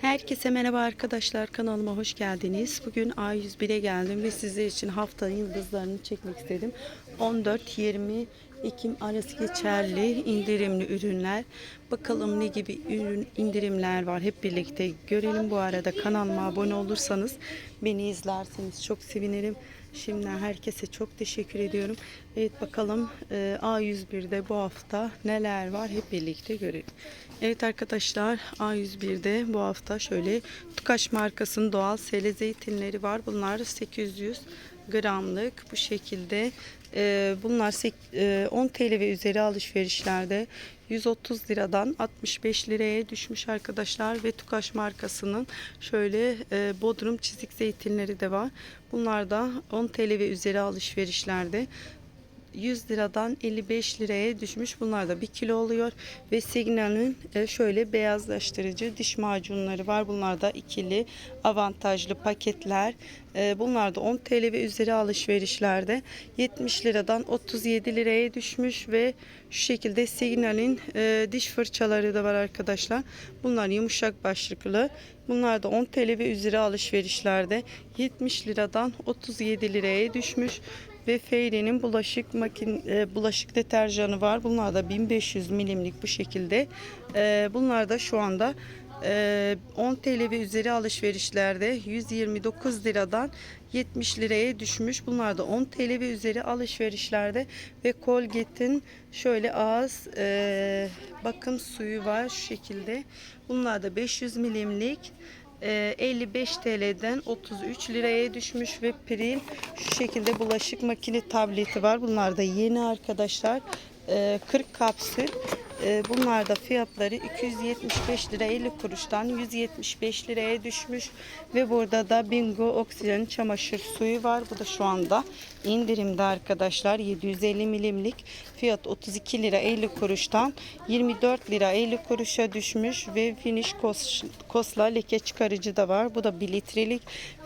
Herkese merhaba arkadaşlar kanalıma hoş geldiniz. Bugün A101'e geldim ve sizler için haftanın yıldızlarını çekmek istedim. 14-20 Ekim arası geçerli indirimli ürünler. Bakalım ne gibi ürün indirimler var hep birlikte görelim. Bu arada kanalıma abone olursanız beni izlerseniz çok sevinirim. Şimdiden herkese çok teşekkür ediyorum. Evet bakalım e, A101'de bu hafta neler var hep birlikte görelim. Evet arkadaşlar A101'de bu hafta şöyle Tukaş markasının doğal sele zeytinleri var. Bunlar 800 gramlık bu şekilde. E, bunlar sek- e, 10 TL ve üzeri alışverişlerde 130 liradan 65 liraya düşmüş arkadaşlar ve Tukaş markasının şöyle e, Bodrum çizik zeytinleri de var. Bunlar da 10 TL ve üzeri alışverişlerde 100 liradan 55 liraya düşmüş. Bunlar da 1 kilo oluyor. Ve Signal'in e, şöyle beyazlaştırıcı diş macunları var. Bunlar da ikili avantajlı paketler. E, Bunlar da 10 TL ve üzeri alışverişlerde 70 liradan 37 liraya düşmüş ve şu şekilde Signal'in e, diş fırçaları da var arkadaşlar. Bunlar yumuşak başlıklı. Bunlar da 10 TL ve üzeri alışverişlerde 70 liradan 37 liraya düşmüş ve Fairy'nin bulaşık makin e, bulaşık deterjanı var. Bunlar da 1500 milimlik bu şekilde. E, bunlar da şu anda e, 10 TL ve üzeri alışverişlerde 129 liradan 70 liraya düşmüş. Bunlar da 10 TL ve üzeri alışverişlerde ve Colgate'in şöyle ağız e, bakım suyu var şu şekilde. Bunlar da 500 milimlik. Ee, 55 TL'den 33 liraya düşmüş ve Pril şu şekilde bulaşık makine tableti var. Bunlar da yeni arkadaşlar. Ee, 40 kapsül. Ee, bunlar da fiyatları 275 lira 50 kuruştan 175 liraya düşmüş ve burada da Bingo oksijen çamaşır suyu var. Bu da şu anda indirimde arkadaşlar 750 milimlik fiyat 32 lira 50 kuruştan 24 lira 50 kuruşa düşmüş ve Finish Kos, Kosla leke çıkarıcı da var. Bu da 1 litrelik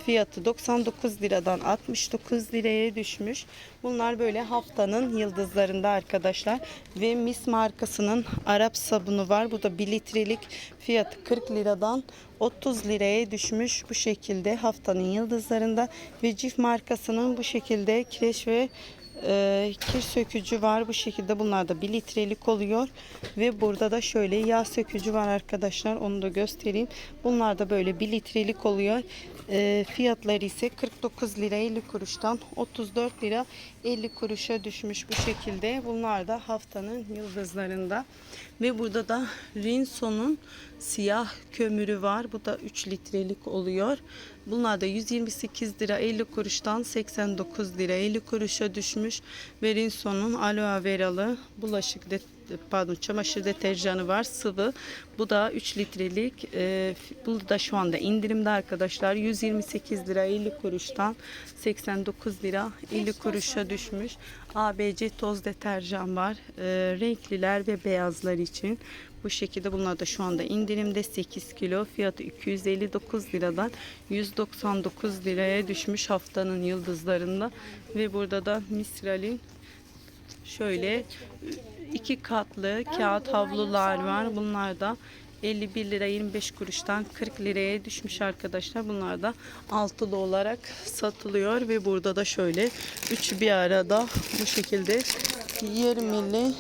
fiyatı 99 liradan 69 liraya düşmüş. Bunlar böyle haftanın yıldızlarında arkadaşlar ve Mis markasının Arap sabunu var. Bu da 1 litrelik fiyatı 40 liradan 30 liraya düşmüş bu şekilde haftanın yıldızlarında. Ve Cif markasının bu şekilde kireç ve e, kir sökücü var. Bu şekilde bunlar da 1 litrelik oluyor. Ve burada da şöyle yağ sökücü var arkadaşlar. Onu da göstereyim. Bunlar da böyle 1 litrelik oluyor E, fiyatları ise 49 lira 50 kuruştan 34 lira 50 kuruşa düşmüş bu şekilde. Bunlar da haftanın yıldızlarında ve burada da Rinso'nun siyah kömürü var bu da 3 litrelik oluyor bunlar da 128 lira 50 kuruştan 89 lira 50 kuruşa düşmüş ve Rinso'nun aloe veralı bulaşık de, pardon çamaşır deterjanı var sıvı. Bu da 3 litrelik. E, bu da şu anda indirimde arkadaşlar. 128 lira 50 kuruştan 89 lira 50 kuruşa düşmüş. ABC toz deterjan var. E, renkliler ve beyazlar için. Bu şekilde bunlar da şu anda indirimde 8 kilo fiyatı 259 liradan 199 liraya düşmüş haftanın yıldızlarında ve burada da Misral'in şöyle iki katlı kağıt havlular var. Bunlar da 51 lira 25 kuruştan 40 liraya düşmüş arkadaşlar. Bunlar da altılı olarak satılıyor ve burada da şöyle üçü bir arada bu şekilde 20'li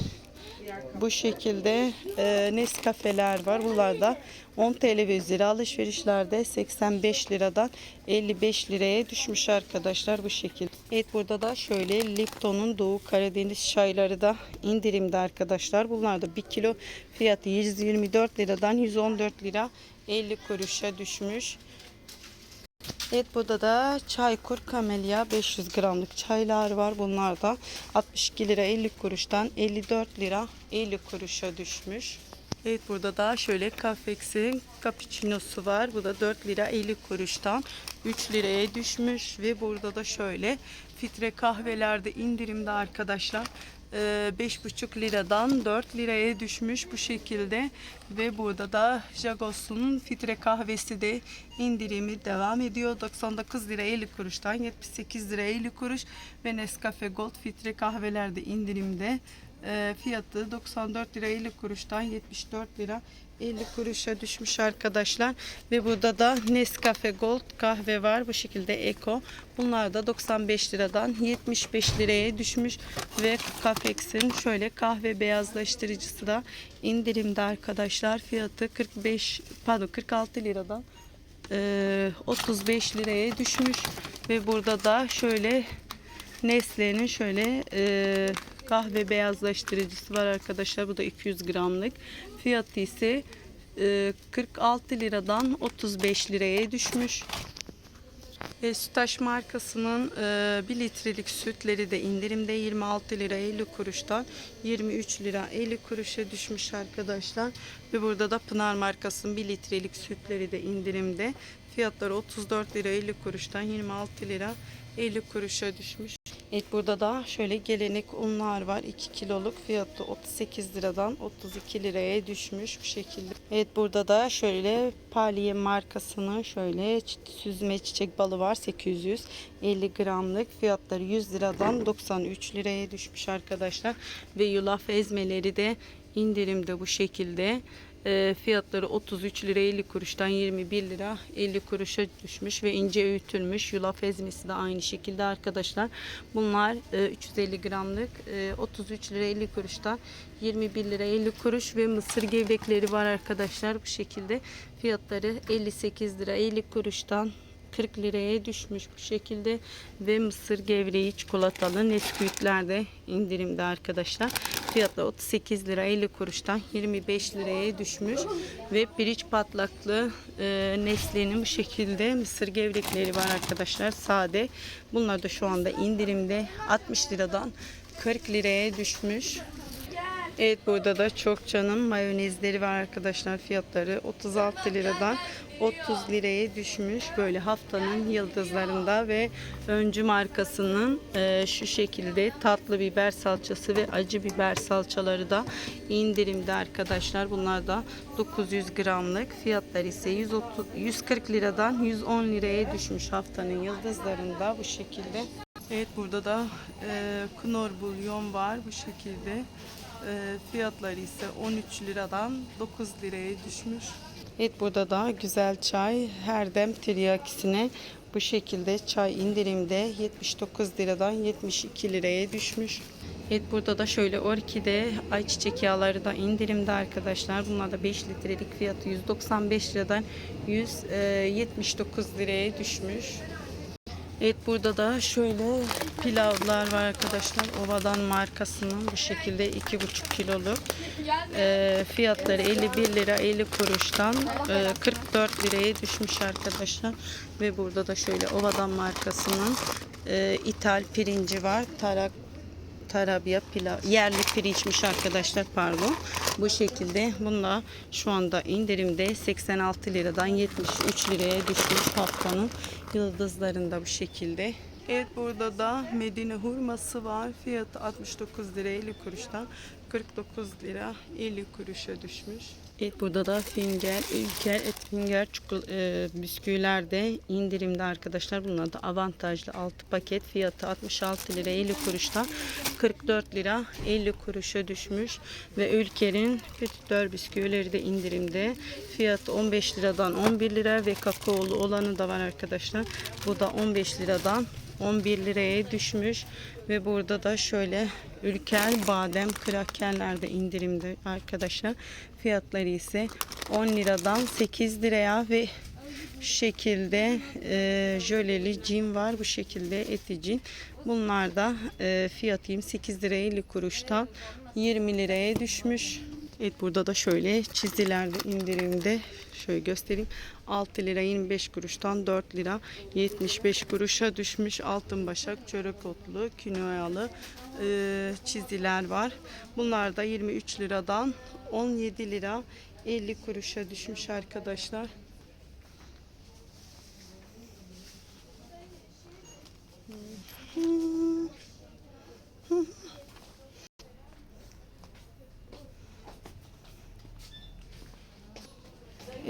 bu şekilde e, Nescafeler var. Bunlar da 10 TL ve üzeri alışverişlerde 85 liradan 55 liraya düşmüş arkadaşlar bu şekilde. Evet burada da şöyle Lipton'un Doğu Karadeniz çayları da indirimde arkadaşlar. Bunlar da 1 kilo fiyatı 124 liradan 114 lira 50 kuruşa düşmüş. Evet burada da Çaykur Kamelya 500 gramlık çaylar var. Bunlar da 62 lira 50 kuruştan 54 lira 50 kuruşa düşmüş. Evet burada da şöyle Cafex'in cappuccino'su var. Bu da 4 lira 50 kuruştan 3 liraya düşmüş ve burada da şöyle fitre kahvelerde indirimde arkadaşlar. Ee, 5,5 liradan 4 liraya düşmüş bu şekilde. Ve burada da Jagos'un fitre kahvesi de indirimi devam ediyor. 99 lira 50 kuruştan 78 lira 50 kuruş. Ve Nescafe Gold fitre kahvelerde indirimde e, fiyatı 94 lira 50 kuruştan 74 lira 50 kuruşa düşmüş arkadaşlar. Ve burada da Nescafe Gold kahve var. Bu şekilde Eko. Bunlar da 95 liradan 75 liraya düşmüş. Ve Cafex'in şöyle kahve beyazlaştırıcısı da indirimde arkadaşlar. Fiyatı 45 pardon 46 liradan e, 35 liraya düşmüş. Ve burada da şöyle Nestle'nin şöyle e, kahve beyazlaştırıcısı var arkadaşlar. Bu da 200 gramlık. Fiyatı ise e, 46 liradan 35 liraya düşmüş. E, Sütaş markasının e, 1 litrelik sütleri de indirimde 26 lira 50 kuruştan 23 lira 50 kuruşa düşmüş arkadaşlar. Ve burada da Pınar markasının 1 litrelik sütleri de indirimde. Fiyatları 34 lira 50 kuruştan 26 lira 50 kuruşa düşmüş. Evet burada da şöyle gelenek unlar var. 2 kiloluk fiyatı 38 liradan 32 liraya düşmüş bu şekilde. Evet burada da şöyle Paliye markasının şöyle süzme çiçek balı var. 850 gramlık fiyatları 100 liradan 93 liraya düşmüş arkadaşlar. Ve yulaf ezmeleri de indirimde bu şekilde. E, fiyatları 33 lira 50 kuruştan 21 lira 50 kuruşa düşmüş ve ince öğütülmüş yulaf ezmesi de aynı şekilde arkadaşlar. Bunlar e, 350 gramlık e, 33 lira 50 kuruştan 21 lira 50 kuruş ve mısır gevrekleri var arkadaşlar bu şekilde. Fiyatları 58 lira 50 kuruştan 40 liraya düşmüş bu şekilde ve mısır gevreği çikolatalı Nesquik'ler de indirimde arkadaşlar. Fiyatla 38 lira 50 kuruştan 25 liraya düşmüş ve pirinç patlaklı e, Nestle'nin bu şekilde mısır gevrekleri var arkadaşlar sade. Bunlar da şu anda indirimde 60 liradan 40 liraya düşmüş. Evet burada da çok canım mayonezleri var arkadaşlar fiyatları 36 liradan 30 liraya düşmüş böyle haftanın yıldızlarında ve öncü markasının e, şu şekilde tatlı biber salçası ve acı biber salçaları da indirimde arkadaşlar bunlar da 900 gramlık fiyatları ise 130, 140 liradan 110 liraya düşmüş haftanın yıldızlarında bu şekilde. Evet burada da e, Knorr bulyon var bu şekilde. E, fiyatları ise 13 liradan 9 liraya düşmüş. Evet burada da güzel çay her dem tiryakisine bu şekilde çay indirimde 79 liradan 72 liraya düşmüş. Evet burada da şöyle orkide ayçiçek yağları da indirimde arkadaşlar. Bunlar da 5 litrelik fiyatı 195 liradan 179 liraya düşmüş. Evet burada da şöyle pilavlar var arkadaşlar. Ovadan markasının bu şekilde 2,5 kiloluk. Ee, fiyatları 51 lira 50 kuruştan e, 44 liraya düşmüş arkadaşlar. Ve burada da şöyle Ovadan markasının e, ithal pirinci var. Tarak Tarabya pilav yerli pirinçmiş arkadaşlar pardon. Bu şekilde bunlar şu anda indirimde 86 liradan 73 liraya düşmüş haftanın yıldızlarında bu şekilde. Evet burada da Medine hurması var. Fiyatı 69 lira 50 kuruştan 49 lira 50 kuruşa düşmüş. Evet burada da Finger, Ülker, Et Finger çikol- e, bisküviler de indirimde arkadaşlar. Bunlar da avantajlı 6 paket fiyatı 66 lira 50 kuruştan 44 lira 50 kuruşa düşmüş. Ve Ülker'in Petitör bisküvileri de indirimde. Fiyatı 15 liradan 11 lira ve kakaolu olanı da var arkadaşlar. Bu da 15 liradan 11 liraya düşmüş ve burada da şöyle ülker badem krakerler de indirimde arkadaşlar. Fiyatları ise 10 liradan 8 liraya ve şu şekilde e, jöleli cin var. Bu şekilde eti cin. Bunlar da e, fiyatı 28 lira 50 kuruştan 20 liraya düşmüş. Evet burada da şöyle çizilerde indirimde şöyle göstereyim. 6 lira 25 kuruştan 4 lira 75 kuruşa düşmüş altın başak çörek otlu kinoyalı e, çiziler var. Bunlar da 23 liradan 17 lira 50 kuruşa düşmüş arkadaşlar.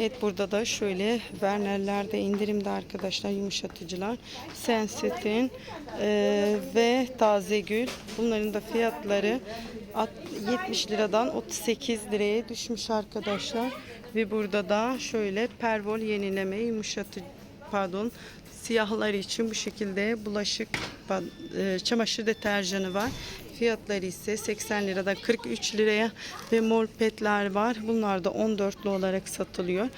Evet burada da şöyle Werner'lerde indirimde arkadaşlar yumuşatıcılar. Senset'in e, ve Tazegül. Bunların da fiyatları At- 70 liradan 38 liraya düşmüş arkadaşlar. Ve burada da şöyle pervol yenileme yumuşatıcı pardon siyahlar için bu şekilde bulaşık e, çamaşır deterjanı var. Fiyatları ise 80 liradan 43 liraya ve mor petler var. Bunlar da 14'lü olarak satılıyor.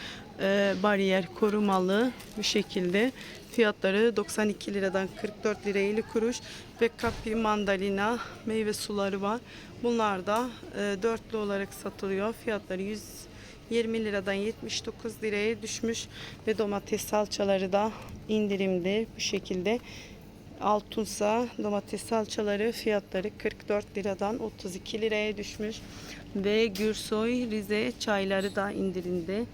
E, bariyer korumalı bu şekilde. Fiyatları 92 liradan 44 liraya 50 kuruş ve kapi mandalina meyve suları var. Bunlar da e, dörtlü olarak satılıyor. Fiyatları 120 liradan 79 liraya düşmüş ve domates salçaları da indirimde bu şekilde. Altunsa domates salçaları fiyatları 44 liradan 32 liraya düşmüş ve Gürsoy Rize çayları da indirimde.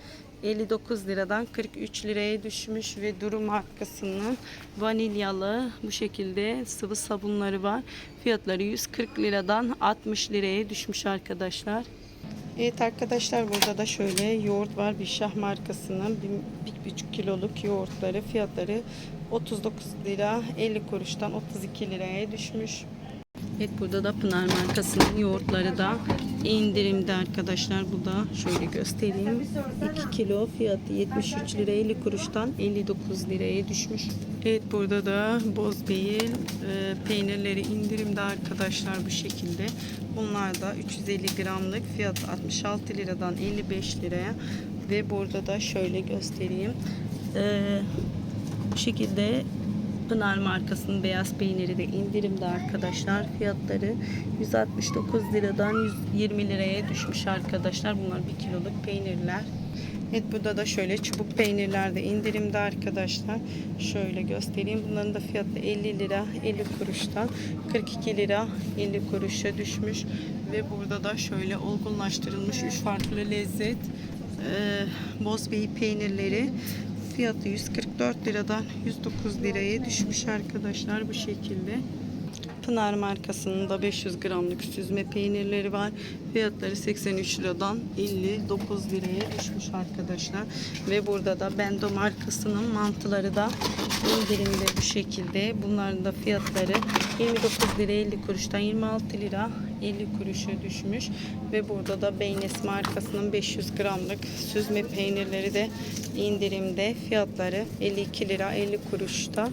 59 liradan 43 liraya düşmüş ve Duru markasının vanilyalı bu şekilde sıvı sabunları var. Fiyatları 140 liradan 60 liraya düşmüş arkadaşlar. Evet arkadaşlar burada da şöyle yoğurt var. Bişah markasının 1,5 kiloluk yoğurtları fiyatları 39 lira 50 kuruştan 32 liraya düşmüş. Evet burada da Pınar markasının yoğurtları da indirimde arkadaşlar. Bu da şöyle göstereyim. 2 kilo fiyatı 73 lira 50 kuruştan 59 liraya düşmüş. Evet burada da Bozbeyil e, peynirleri indirimde arkadaşlar bu şekilde. Bunlar da 350 gramlık fiyat 66 liradan 55 liraya ve burada da şöyle göstereyim. E, bu şekilde Pınar markasının beyaz peyniri de indirimde arkadaşlar. Fiyatları 169 liradan 120 liraya düşmüş arkadaşlar. Bunlar 1 kiloluk peynirler. Evet burada da şöyle çubuk peynirler de indirimde arkadaşlar. Şöyle göstereyim. Bunların da fiyatı 50 lira 50 kuruştan 42 lira 50 kuruşa düşmüş. Ve burada da şöyle olgunlaştırılmış 3 farklı lezzet e, bozbeyi peynirleri fiyatı 144 liradan 109 liraya düşmüş arkadaşlar bu şekilde. Pınar markasının da 500 gramlık süzme peynirleri var. Fiyatları 83 liradan 59 liraya düşmüş arkadaşlar. Ve burada da Bendo markasının mantıları da indirimde bu şekilde. Bunların da fiyatları 29 lira 50 kuruştan 26 lira 50 kuruşa düşmüş. Ve burada da Beynes markasının 500 gramlık süzme peynirleri de indirimde. Fiyatları 52 lira 50 kuruştan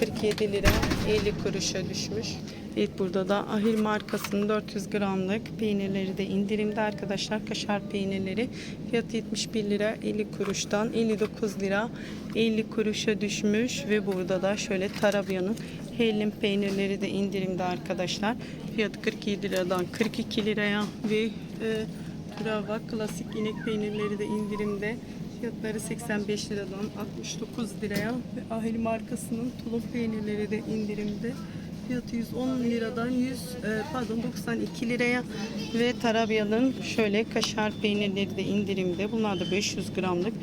47 lira 50 kuruşa düşmüş. Evet burada da Ahir markasının 400 gramlık peynirleri de indirimde arkadaşlar. Kaşar peynirleri fiyatı 71 lira 50 kuruştan 59 lira 50 kuruşa düşmüş ve burada da şöyle Tarabya'nın hellim peynirleri de indirimde arkadaşlar. Fiyatı 47 liradan 42 liraya ve e, Brava klasik inek peynirleri de indirimde. Fiyatları 85 liradan 69 liraya ve Ahil markasının tulum peynirleri de indirimde. Fiyatı 110 liradan 100 e, pardon 92 liraya ve Tarabya'nın şöyle kaşar peynirleri de indirimde. Bunlar da 500 gramlık.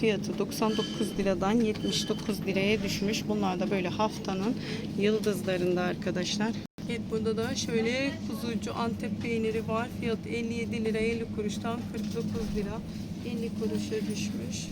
Fiyatı 99 liradan 79 liraya düşmüş. Bunlar da böyle haftanın yıldızlarında arkadaşlar. Evet burada da şöyle kuzucu Antep peyniri var. Fiyatı 57 lira 50 kuruştan 49 lira 50 kuruşa düşmüş.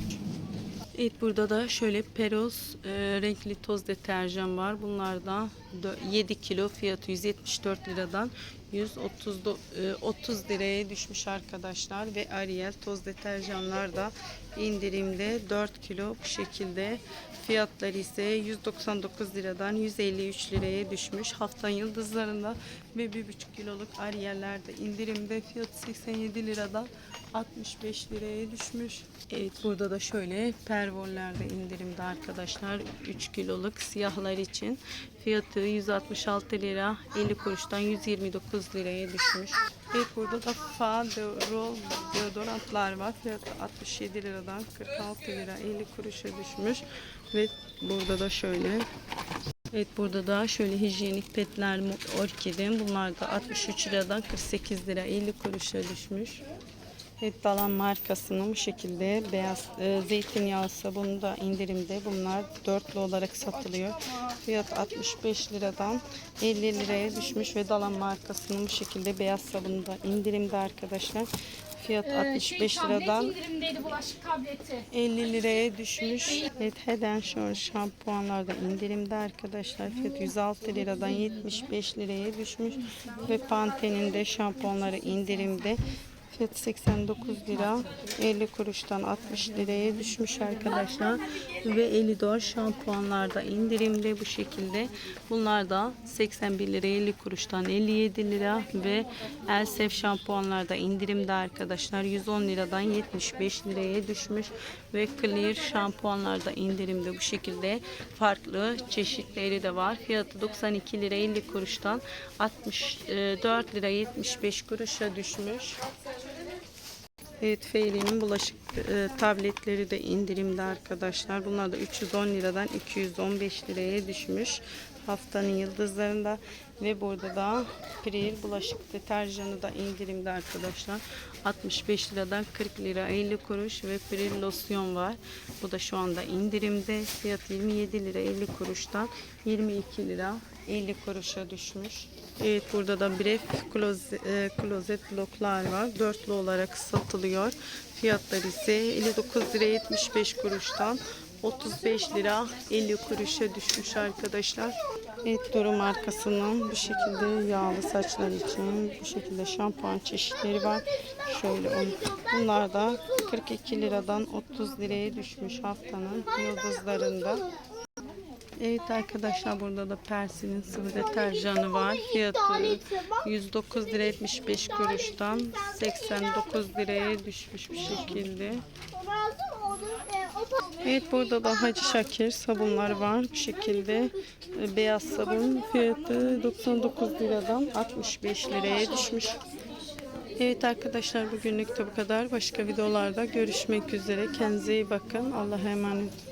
Evet burada da şöyle Peros e, renkli toz deterjan var. Bunlar da dö- 7 kilo fiyatı 174 liradan 130 do- e, 30 liraya düşmüş arkadaşlar. Ve Ariel toz deterjanlar da indirimde 4 kilo bu şekilde. Fiyatları ise 199 liradan 153 liraya düşmüş. Haftanın yıldızlarında ve 1,5 kiloluk Ariel'ler de indirimde. Fiyatı 87 liradan 65 liraya düşmüş. Evet burada da şöyle pervoller de indirimde arkadaşlar 3 kiloluk siyahlar için fiyatı 166 lira 50 kuruştan 129 liraya düşmüş. Evet burada da fa deodorant deodorantlar var. Fiyatı 67 liradan 46 lira 50 kuruşa düşmüş. Ve burada da şöyle Evet burada da şöyle hijyenik petler orkidem. Bunlar da 63 liradan 48 lira 50 kuruşa düşmüş. Evet Dalan markasının bu şekilde beyaz e, zeytinyağı sabunu da indirimde. Bunlar dörtlü olarak satılıyor. Fiyat 65 liradan 50 liraya düşmüş ve Dalan markasının bu şekilde beyaz sabunu da indirimde arkadaşlar. Fiyat Ee, 65 şey, tablet liradan indirimdeydi bulaşık tableti. 50 liraya düşmüş. Evet Head and Shoulders şampuanlarda indirimde arkadaşlar. Fiyat 106 liradan 75 liraya düşmüş. Ve Pantene'in de şampuanları indirimde. Fiyat 89 lira 50 kuruştan 60 liraya düşmüş arkadaşlar. Ve Elidor şampuanlarda indirimde bu şekilde. Bunlar da 81 lira 50 kuruştan 57 lira ve Elsef şampuanlarda indirimde arkadaşlar. 110 liradan 75 liraya düşmüş ve Clear şampuanlarda indirimde bu şekilde farklı çeşitleri de var. Fiyatı 92 lira 50 kuruştan 64 lira 75 kuruşa düşmüş. Evet Feyli'nin bulaşık e, tabletleri de indirimde arkadaşlar. Bunlar da 310 liradan 215 liraya düşmüş. Haftanın yıldızlarında ve burada da Pril bulaşık deterjanı da indirimde arkadaşlar. 65 liradan 40 lira 50 kuruş ve Pril losyon var. Bu da şu anda indirimde. Fiyat 27 lira 50 kuruştan 22 lira 50 kuruşa düşmüş. Evet burada da Bref klozet, e, klozet bloklar var. Dörtlü olarak satılıyor. Fiyatları ise 59 lira 75 kuruştan 35 lira 50 kuruşa düşmüş arkadaşlar. Evet Duru markasının bu şekilde yağlı saçlar için bu şekilde şampuan çeşitleri var. Şöyle on. Bunlar da 42 liradan 30 liraya düşmüş haftanın yıldızlarında. Evet arkadaşlar burada da Persi'nin sıvı deterjanı var. Fiyatı 109 lira 75 kuruştan 89 liraya düşmüş bir şekilde. Evet burada da Hacı Şakir sabunlar var. Bu şekilde e, beyaz sabun fiyatı 99 liradan 65 liraya düşmüş. Evet arkadaşlar bugünlük de bu kadar. Başka videolarda görüşmek üzere. Kendinize iyi bakın. Allah'a emanet.